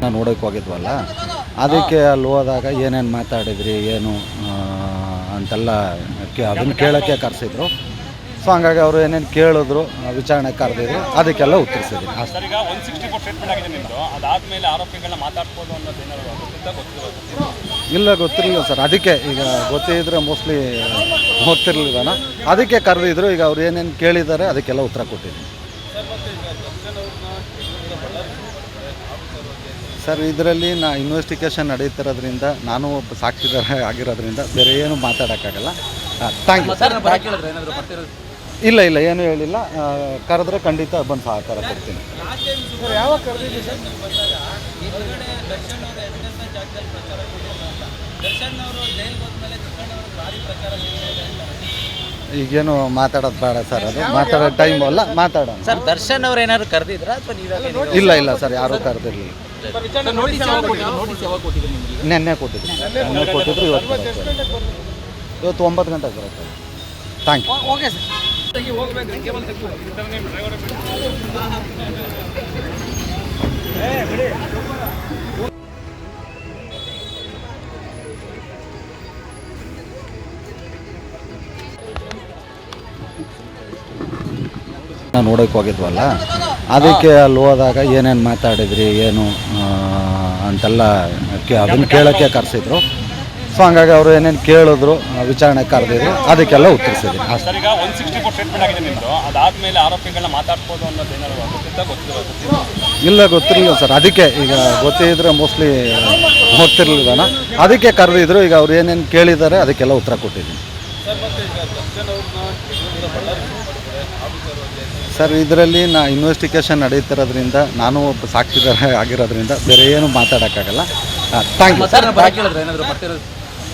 ನಾವು ನೋಡೋಕೆ ಹೋಗಿದ್ವಲ್ಲ? ಅದಕ್ಕೆ ಅಲ್ಲಿ ಹೋದಾಗ ಏನೇನು ಮಾತಾಡಿದ್ರಿ ಏನು ಅಂತೆಲ್ಲ ಕೇ- ಅದನ್ನು ಕೇಳೋಕ್ಕೆ ಕರೆಸಿದ್ರು. ಸೊ ಹಂಗಾಗಿ ಅವರು ಏನೇನು ಕೇಳಿದ್ರು ವಿಚಾರಣೆ ಕರೆದಿದ್ರು. ಅದಕ್ಕೆಲ್ಲ ಉತ್ತರಿಸಿದ್ರು. ಇಲ್ಲ ಗೊತ್ತಿರಲಿಲ್ಲ ಸರ್. ಅದಕ್ಕೆ ಈಗ ಗೊತ್ತಿದ್ರೆ ಮೋಸ್ಟ್ಲಿ ಗೊತ್ತಿರಲಿಲ್ಲ ಅದಕ್ಕೆ ಕರೆದಿದ್ರು. ಈಗ ಅವ್ರು ಏನೇನು ಕೇಳಿದ್ದಾರೆ ಅದಕ್ಕೆಲ್ಲ ಉತ್ತರ ಕೊಟ್ಟಿದ್ದೀನಿ ಸರ್ ಇದರಲ್ಲಿ ನಾ ಇನ್ವೆಸ್ಟಿಗೇಷನ್ ನಡೀತಿರೋದ್ರಿಂದ ನಾನು ಒಬ್ಬ ಸಾಕ್ಷಿದಾರ ಆಗಿರೋದ್ರಿಂದ ಬೇರೆ ಏನು ಮಾತಾಡೋಕ್ಕಾಗಲ್ಲ. ಥ್ಯಾಂಕ್ ಯು ಇಲ್ಲ ಇಲ್ಲ ಏನು ಹೇಳಿಲ್ಲ. ಕರೆದ್ರೆ ಖಂಡಿತ ಬಂದು ಸಹಕಾರ ಕೊಡ್ತೀನಿ. ಈಗೇನು ಮಾತಾಡೋದು ಬೇಡ ಸರ್ ಅದು. ಮಾತಾಡೋ ಟೈಮ್ ಅಲ್ಲ ಮಾತಾಡೋಣ. ಸರ್ ದರ್ಶನ್ ಅವ್ರು ಏನಾದ್ರು ಕರೆದಿದ್ರ ಅಥವಾ ಇಲ್ಲ ಇಲ್ಲ ಸರ್ ಯಾರೂ ಕರೆದಿರಲಿಲ್ಲ. ನೆನ್ನೆ ಕೊಟ್ಟಿದ್ರು. ನೆನ್ನೆ ಕೊಟ್ಟಿದ್ರು ಇವತ್ತು ಬರುತ್ತೆ. ಇವತ್ತು ಒಂಬತ್ತು ಗಂಟೆಗೆ ಬರುತ್ತೆ. Thank you okay sir. ನಾವು ನೋಡೋಕೆ ಹೋಗಿದ್ವಲ್ಲ? ಅದಕ್ಕೆ ಅಲ್ಲಿ ಹೋದಾಗ ಏನೇನು ಮಾತಾಡಿದ್ರಿ ಏನು ಆ, ಅಂತೆಲ್ಲ ಕೇ- ಅದನ್ನು ಕೇಳೋಕ್ಕೆ ಕರೆಸಿದ್ರು. ಸೊ ಹಂಗಾಗಿ ಅವರು ಏನೇನು ಕೇಳಿದ್ರು ಆ, ವಿಚಾರಣೆ ಕರೆದಿದ್ರು. ಅದಕ್ಕೆಲ್ಲ ಉತ್ತರಿಸಿದ್ರು. ಅಷ್ಟೇ. ಸರ್ ಈಗ ಒನ್ ಸಿಕ್ಸ್ಟಿ ಫೋರ್ ಸ್ಟೇಟ್ಮೆಂಟ್ ಆಗಿದೆ ನಿಮ್ಮದು ಅದಾದ್ಮೇಲೆ ಆರೋಪಿಗಳನ್ನ ಮಾತಾಡ್ಬೋದು ಅನ್ನೋದು ಏನಾದ್ರು ಗೊತ್ತಿದ್ದ ಗೊತ್ತಿರೋದು ಇಲ್ಲ ಗೊತ್ತಿರಲಿಲ್ಲ ಸರ್. ಅದಕ್ಕೆ ಈಗ ಗೊತ್ತಿದ್ರೆ ಮೋಸ್ಟ್ಲಿ ಹೋಗ್ತಿರ್ಲಿಲ್ಲ ಅದಕ್ಕೆ ಕರೆದಿದ್ರು. ಈಗ ಅವ್ರು ಏನೇನು ಕೇಳಿದ್ದಾರೆ ಅದಕ್ಕೆಲ್ಲ ಉತ್ತರ ಕೊಟ್ಟಿದ್ದೀನಿ. ಸರ್ ಇದರಲ್ಲಿ ನಾ ಇನ್ವೆಸ್ಟಿಗೇಷನ್ ನಡೀತಿರೋದ್ರಿಂದ ನಾನು ಒಬ್ಬ ಸಾಕ್ಷಿದಾರ ಆಗಿರೋದ್ರಿಂದ ಬೇರೆ ಏನು ಮಾತಾಡೋಕ್ಕಾಗಲ್ಲ. ಥ್ಯಾಂಕ್ ಯು ಸರ್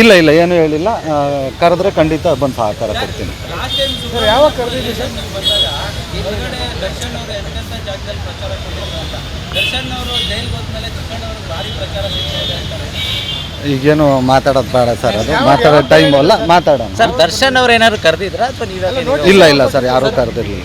ಇಲ್ಲ ಇಲ್ಲ ಏನು ಹೇಳಿಲ್ಲ. ಕರೆದ್ರೆ ಖಂಡಿತ ಬಂದು ಸಹಕಾರ ಕೊಡ್ತೀನಿ. ಈಗೇನು ಮಾತಾಡೋದು ಬೇಡ ಸರ್ ಅದು ಮಾತಾಡೋ ಟೈಮ್ ಅಲ್ಲ ಮಾತಾಡೋಣ. ಸರ್ ದರ್ಶನ್ ಅವ್ರು ಏನಾದ್ರು ಕರೆದಿದ್ರ ಅಥವಾ ನೀವೇ ಇಲ್ಲ ಇಲ್ಲ ಸರ್ ಯಾರೂ ಕರೆದಿರಲಿಲ್ಲ.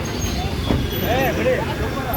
プレー。